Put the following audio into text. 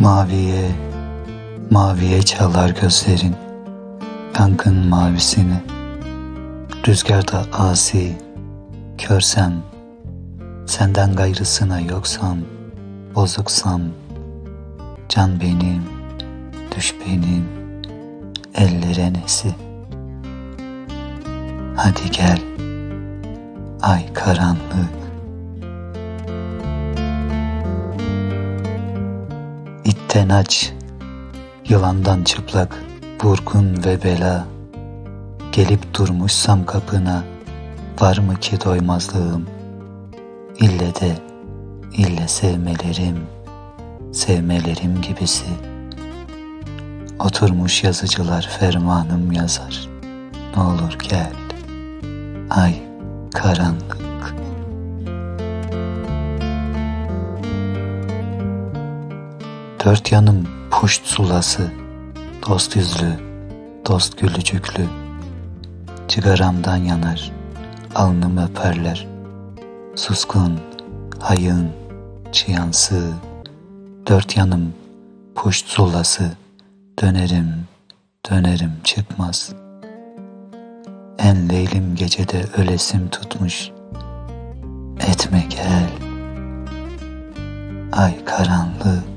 Maviye, maviye çalar gözlerin Yangın mavisini. Rüzgarda asi, körsem Senden gayrısına yoksam, bozuksam Can benim, düş benim, ellere nesi? Hadi gel, ay karanlık İtten aç, yılandan çıplak, vurgun ve bela. Gelip durmuşsam kapına, var mı ki doymazlığım? İlle de, ille sevmelerim, sevmelerim gibisi. Oturmuş yazıcılar fermanım yazar. Ne olur gel, ay karanlık. Dört yanım puşt sulası, dost yüzlü, dost gülücüklü. Cigaramdan yanar, alnım öperler. Suskun, hayın, çıyansı, dört yanım puşt sulası. Dönerim, dönerim çıkmaz. En leylim gecede ölesim tutmuş. Etme gel, ay karanlık.